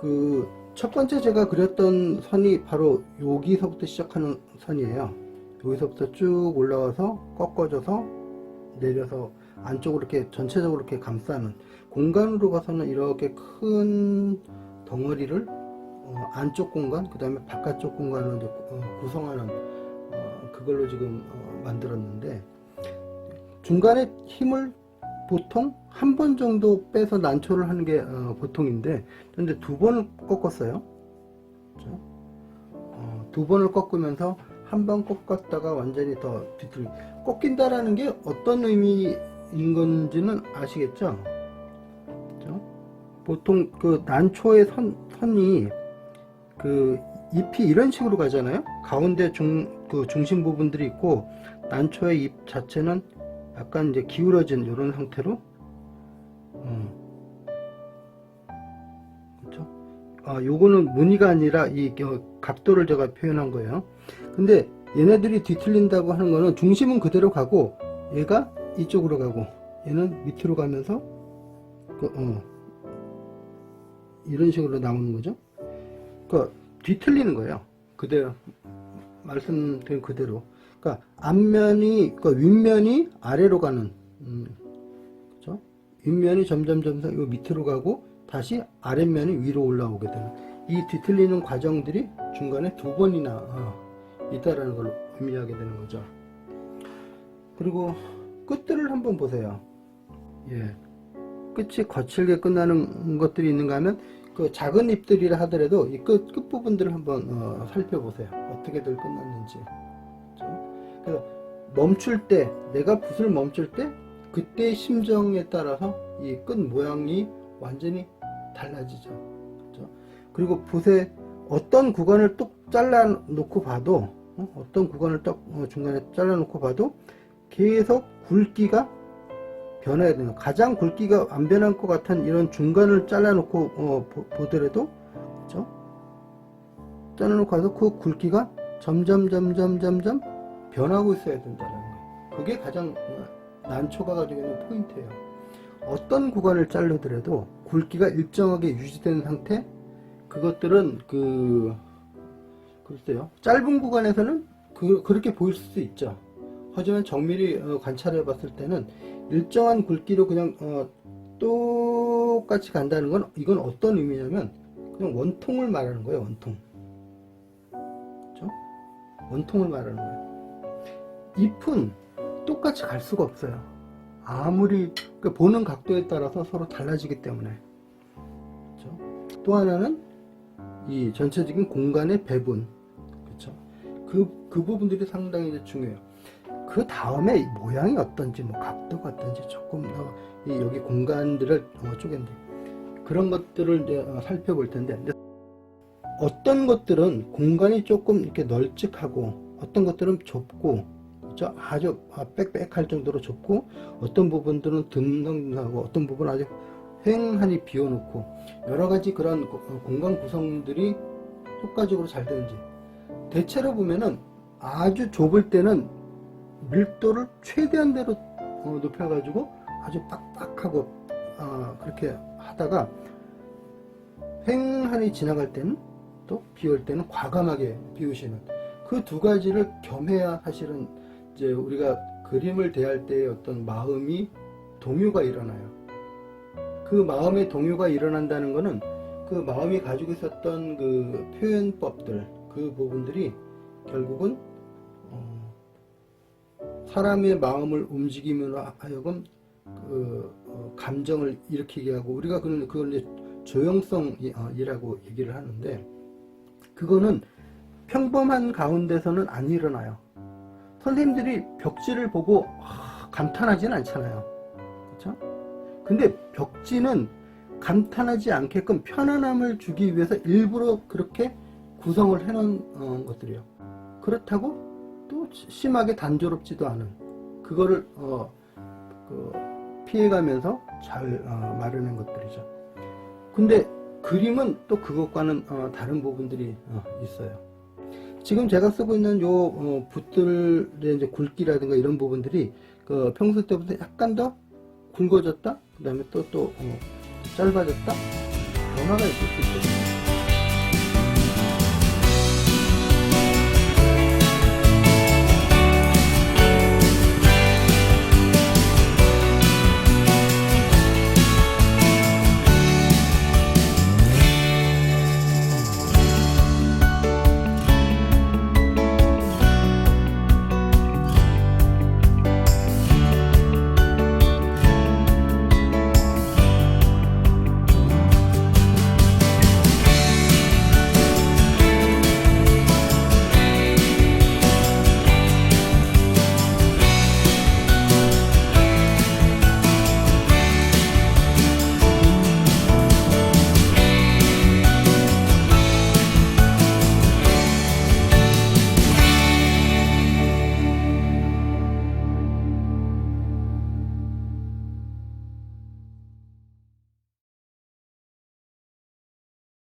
그 첫 번째 제가 그렸던 선이 바로 여기서부터 시작하는 선이에요. 여기서부터 쭉 올라와서 꺾어져서 내려서 안쪽으로 이렇게 전체적으로 이렇게 감싸는 공간으로 봐서는 이렇게 큰 덩어리를 어, 안쪽 공간, 그 다음에 바깥쪽 공간을 어, 구성하는 어, 그걸로 지금 어, 만들었는데 중간에 힘을 보통 한 번 정도 빼서 난초를 하는 게 어, 보통인데 근데 두 번을 꺾었어요. 그죠? 어, 두 번을 꺾으면서 한 번 꺾었다가 완전히 더 뒤틀 꺾인다라는 게 어떤 의미인 건지는 아시겠죠? 그죠? 보통 그 난초의 선, 선이 그 잎이 이런 식으로 가잖아요. 가운데 중, 그 중심 부분들이 있고 난초의 잎 자체는 약간 이제 기울어진 이런 상태로 어. 그렇죠? 아, 요거는 무늬가 아니라 이 어, 각도를 제가 표현한 거예요. 근데 얘네들이 뒤틀린다고 하는 거는 중심은 그대로 가고 얘가 이쪽으로 가고 얘는 밑으로 가면서 그, 어, 이런 식으로 나오는 거죠. 그 뒤틀리는 거예요. 그대로 말씀드린 그대로. 그러니까 앞면이 그 윗면이 아래로 가는 음, 그죠? 윗면이 점점 점점 요 밑으로 가고 다시 아랫면이 위로 올라오게 되는 이 뒤틀리는 과정들이 중간에 두 번이나 어, 있다라는 걸 의미하게 되는 거죠. 그리고 끝들을 한번 보세요. 예. 끝이 거칠게 끝나는 것들이 있는가 하면 그 작은 잎들이라 하더라도 이 끝, 끝부분들을 한번 어, 살펴보세요. 어떻게들 끝났는지. 그래서 멈출 때, 내가 붓을 멈출 때, 그때의 심정에 따라서 이 끝 모양이 완전히 달라지죠. 그죠? 그리고 붓의 어떤 구간을 뚝 잘라 놓고 봐도, 어? 떤 구간을 딱 어, 중간에 잘라 놓고 봐도 계속 굵기가 변해야 되는 가장 굵기가 안 변할 것 같은 이런 중간을 잘라 놓고 어, 보, 보더라도 그죠? 잘라 놓고 가서 그 굵기가 점점 점점 점점 변하고 있어야 된다는 거예요. 그게 가장 어, 난초가 가지고 있는 포인트예요. 어떤 구간을 자르더라도 굵기가 일정하게 유지된 상태 그것들은 그 글쎄요 짧은 구간에서는 그, 그렇게 보일 수도 있죠. 하지만 정밀히 어, 관찰해 봤을 때는 일정한 굵기로 그냥 어, 똑같이 간다는 건 이건 어떤 의미냐면 그냥 원통을 말하는 거예요 원통 그죠? 원통을 말하는 거예요 잎은 똑같이 갈 수가 없어요. 아무리 그 보는 각도에 따라서 서로 달라지기 때문에. 그죠? 또 하나는 이 전체적인 공간의 배분. 그쵸? 그, 그 부분들이 상당히 중요해요. 그 다음에 모양이 어떤지 뭐 각도가 어떤지 조금 더이 여기 공간들을 어, 쪼갠데 그런 것들을 이제 어, 살펴볼 텐데 어떤 것들은 공간이 조금 이렇게 널찍하고 어떤 것들은 좁고 그죠? 아주 아, 빽빽할 정도로 좁고 어떤 부분들은 듬성듬성하고 어떤 부분은 아주 휑하니 비워놓고 여러 가지 그런 고- 어, 공간 구성들이 효과적으로 잘 되는지 대체로 보면은 아주 좁을 때는 밀도를 최대한대로 어, 높여가지고 아주 빡빡하고 어, 그렇게 하다가 횡하니 지나갈 때는 또 비올 때는 과감하게 비우시는 그 두 가지를 겸해야 사실은 이제 우리가 그림을 대할 때의 어떤 마음이 동요가 일어나요. 그 마음의 동요가 일어난다는 거는 그 마음이 가지고 있었던 그 표현법들 그 부분들이 결국은 어, 사람의 마음을 움직이면 하여금 그 어, 감정을 일으키게 하고 우리가 그걸 이제 조형성이라고 얘기를 하는데 그거는 평범한 가운데서는 안 일어나요. 선생님들이 벽지를 보고 아, 감탄하지는 않잖아요. 그렇죠? 근데 벽지는 감탄하지 않게끔 편안함을 주기 위해서 일부러 그렇게 구성을 해놓은 어, 것들이에요. 그렇다고 또 심하게 단조롭지도 않은 그거를 어, 그 피해가면서 잘 어, 마련한 것들이죠. 근데 그림은 또 그것과는 어, 다른 부분들이 어, 있어요. 지금 제가 쓰고 있는 요 어, 붓들의 이제 굵기라든가 이런 부분들이 그 평소 때보다 약간 더 굵어졌다, 그 다음에 또또 어, 짧아졌다 변화가 있을 수 있거든요.